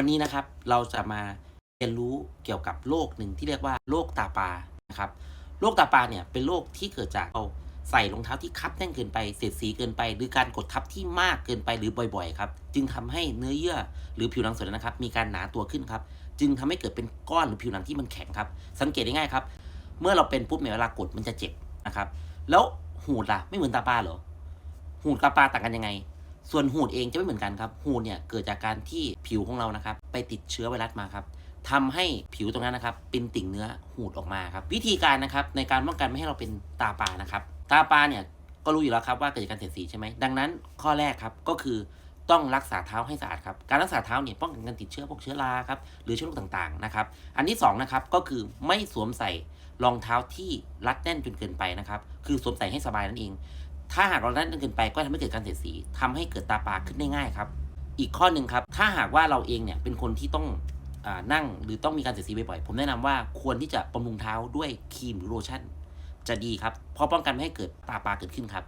วันนี้นะครับเราจะมาเรียนรู้เกี่ยวกับโรคหนึ่งที่เรียกว่าโรคตาปลานะครับโรคตาปลาเนี่ยเป็นโรคที่เกิดจากเราใส่รองเท้าที่คับแน่นเกินไปเสียดสีเกินไป หรือการกดทับที่มากเกินไปหรือบ่อยๆครับจึงทำให้เนื้อเยื่อหรือผิวหนังส่วนนั้นนะครับ มีการหนาตัวขึ้นครับ จึงทำให้เกิดเป็นก้อนหรือผิวหนังที่มันแข็งครับ สังเกตได้ง่ายครับ เมื่อเราเป็นปุ๊บเนี่ยเวลากดมันจะเจ็บนะครับ แล้วหูดล่ะไม่เหมือนตาปลาเหรอหูดตาปลาต่างกันยังไง ส่วนหูดเองจะไม่เหมือนกันครับ หูดเนี่ยเกิดจากการที่ผิวของเรานะครับ ไปติดเชื้อไวรัสมาครับทำให้ผิวตรงนั้นนะครับ เป็นติ่งเนื้อหูดออกมาครับ วิธีการนะครับในการป้องกันไม่ให้เราเป็นตาปลานะครับ ตาปลาเนี่ยก็รู้อยู่แล้วครับว่าเกิดจากการเสียดสีใช่ไหมดังนั้นข้อแรกครับก็คือต้องรักษาเท้าให้สะอาดครับ การรักษาเท้าเนี่ยป้องกันการติดเชื้อพวกเชื้อราครับหรือเชื้อโรคต่างๆนะครับ อันที่สองนะครับก็คือไม่สวมใส่รองเท้าที่รัดแน่นจนเกินไปนะครับ คือสวมใส่ให้สบายนั่นเอง ถ้าหากเราแน่นจนเกินไปก็ทำให้เกิดการเสียดสีทำให้เกิดตาปลาขึ้นได้ง่ายครับ อีกข้อหนึ่งครับ ถ้าหากว่าเราเองเนี่ยเป็นคนที่ต้องอนั่งหรือต้องมีการเสียดสีบ่อยๆผมแนะนำว่าควรที่จะบำรุงเท้าด้วยครีมหรือโลชั่น จะดีครับเพราะป้องกันไม่ให้เกิดตาปลาเกิดขึ้นครับ